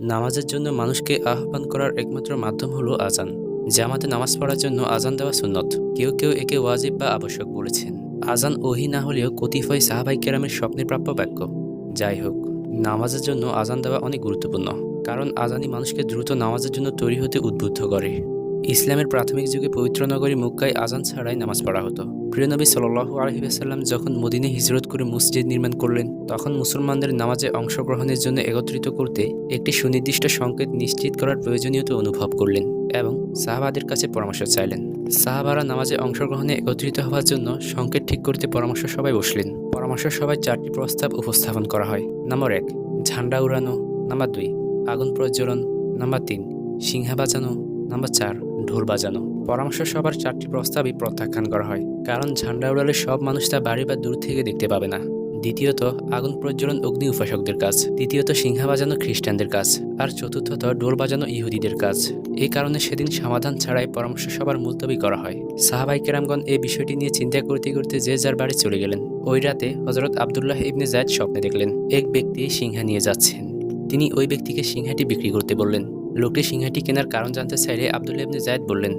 নামাজের জন্য মানুষকে আহ্বান করার একমাত্র মাধ্যম হলো আজান। জামাতে নামাজ পড়ার জন্য আজান দেওয়া সুন্নত। কেউ কেউ একে ওয়াজিব বা আবশ্যক বলেছেন। আজান ওহি না হলেও কতিপয় সাহাবাই কেরামের স্বপ্নে প্রাপ্য বাক্য। যাই হোক, নামাজের জন্য আজান দেওয়া অনেক গুরুত্বপূর্ণ। কারণ আজানি মানুষকে দ্রুত নামাজের জন্য তৈরি হতে উদ্বুদ্ধ করে। ইসলামের প্রাথমিক যুগে পবিত্র নগরী মুক্কায় আজান ছাড়াই নামাজ পড়া হতো। প্রিয়নবী সাল্লাহ আলহিবাসাল্লাম যখন মদিনে হিজরত করে মসজিদ নির্মাণ করলেন, তখন মুসলমানদের নামাজে অংশগ্রহণের জন্য একত্রিত করতে একটি সুনির্দিষ্ট সংকেত নিশ্চিত করার প্রয়োজনীয়তা অনুভব করলেন এবং সাহাবাদের কাছে পরামর্শ চাইলেন। সাহাবারা নামাজে অংশগ্রহণে একত্রিত হওয়ার জন্য সংকেত ঠিক করতে পরামর্শ সবাই বসলেন। পরামর্শ সবাই চারটি প্রস্তাব উপস্থাপন করা হয়। নম্বর এক, ঝান্ডা উড়ানো। নাম্বার দুই, আগুন প্রজ্বলন। নাম্বার তিন, সিংহা বাজানো। নাম্বার চার ঢোল বাজানো। পরামর্শ সবার চারটি প্রস্তাবই প্রত্যাখ্যান করা হয়। কারণ ঝান্ডা উড়ালে সব মানুষ তা বাড়ি বা দূর থেকে দেখতে পাবে না। দ্বিতীয়ত, আগুন প্রজ্বলন অগ্নি উপাসকদের কাজ। তৃতীয়ত, সিংহা বাজানো খ্রিস্টানদের কাজ। আর চতুর্থত ডোল বাজানো ইহুদিদের কাজ। এই কারণে সেদিন সমাধান ছাড়াই পরামর্শ সবার মুলতবি করা হয়। সাহাবাই কেরামগণ এই বিষয়টি নিয়ে চিন্তা করতে করতে যে যার বাড়ি চলে গেলেন। ওই রাতে হজরত আবদুল্লাহ ইবনে জায়দ স্বপ্নে দেখলেন, এক ব্যক্তি সিংহা নিয়ে যাচ্ছেন। তিনি ওই ব্যক্তিকে সিংহাটি বিক্রি করতে বললেন। লোকটি সিংহাটি কেনার কারণ জানতে চাইলে আবদুল্লাহ ইবনে জায়দ বললেন,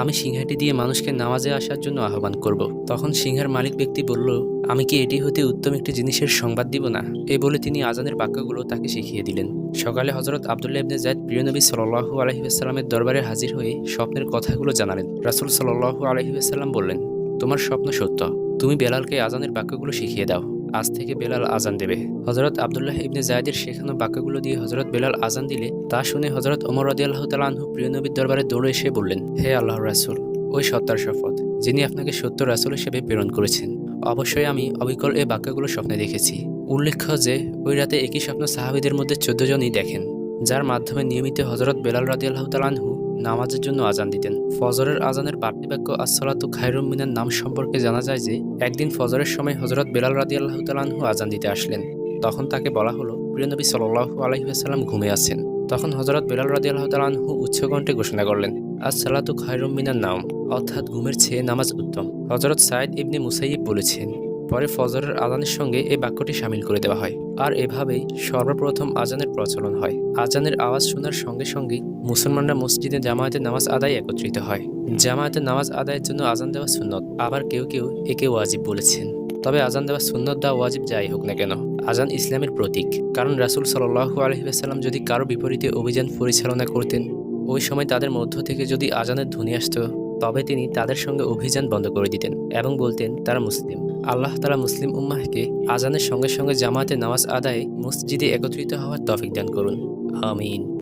আমি সিংহাটি দিয়ে মানুষকে নামাজে আসার জন্য আহ্বান করব। তখন সিংহার মালিক ব্যক্তি বলল, আমি কি এটি হতে উত্তম একটি জিনিসের সংবাদ দিব না? এ বলে তিনি আজানের বাক্যগুলো তাকে শিখিয়ে দিলেন। সকালে হজরত আবদুল্লাহ ইবনে জায়দ প্রিয়নবী সাল্লাহু আলহিউসাল্লামের দরবারে হাজির হয়ে স্বপ্নের কথাগুলো জানালেন। রাসুল সাল্লাহু আলহিউসাল্লাম বললেন, তোমার স্বপ্ন সত্য। তুমি বেলালকে আজানের বাক্যগুলো শিখিয়ে দাও। আজ থেকে বেলাল আজান দেবে। হজরত আবদুল্লাহ ইবনে জায়দের শেখানো বাক্যগুলো দিয়ে হজরত বেলাল আজান দিলে তা শুনে হজরত ওমর রদি আল্লাহ তালাহু প্রিয় নবীর দরবারে দৌড়ে এসে বললেন, হে আল্লাহ রাসুল, ওই সত্তার শপথ, যিনি আপনাকে সত্য রাসুল হিসেবে প্রেরণ করেছেন, অবশ্যই আমি অবিকল এই বাক্যগুলো স্বপ্নে দেখেছি। উল্লেখ্য যে, ওই রাতে একই স্বপ্ন সাহাবিদের মধ্যে চোদ্দ জনই দেখেন, যার মাধ্যমে নিয়মিত হজরত বেলাল রাদি আল্লাহ তালাহু নামাজের জন্য আজান দিতেন। ফজরের আজানের বাড়তি বাক্য আসসালাতু খায়রুম মিনার নাম সম্পর্কে জানা যায় যে, একদিন ফজরের সময় হজরত বেলাল রাদি আল্লাহ তালাহু আজান দিতে আসলেন। তখন তাকে বলা হলো প্রিয়নবী সাল্লাহু আলহিহাসাল্লাম ঘুমে আছেন। তখন হজরত বেলাল রাদি আল্লাহ তালাহু উচ্চকণ্ঠে ঘোষণা করলেন আসসালাতু খায়রুম মিনার নাম, অর্থাৎ ঘুমের চেয়ে নামাজ উত্তম। হজরত সাইদ ইবনে মুসাইব বলেছেন, পরে ফজরের আজানের সঙ্গে এই বাক্যটি সামিল করে দেওয়া হয়। আর এভাবেই সর্বপ্রথম আজানের প্রচলন হয়। আজানের আওয়াজ শোনার সঙ্গে সঙ্গেই মুসলমানরা মসজিদে জামায়াতে নামাজ আদায় একত্রিত হয়। জামায়াতে নামাজ আদায়ের জন্য আজান দেওয়া সুন্নত, আবার কেউ কেউ একে ওয়াজিব বলেছেন। তবে আজান দেওয়া সুন্নত দেওয়া ওয়াজিব যাই হোক না কেন, আজান ইসলামের প্রতীক। কারণ রাসুল সাল্লাহু আলহিহাসাল্লাম যদি কারও বিপরীতে অভিযান পরিচালনা করতেন, ওই সময় তাদের মধ্য থেকে যদি আজানের ধ্বনি আসতো তবে তিনি তাদের সঙ্গে অভিযান বন্ধ করে দিতেন এবং বলতেন, তারা মুসলিম। আল্লাহ তালা মুসলিম উম্মাহকে আজানের সঙ্গে সঙ্গে জামাতে নামাজ আদায় মসজিদে একত্রিত হওয়ার তফিক দান করুন। আমিন।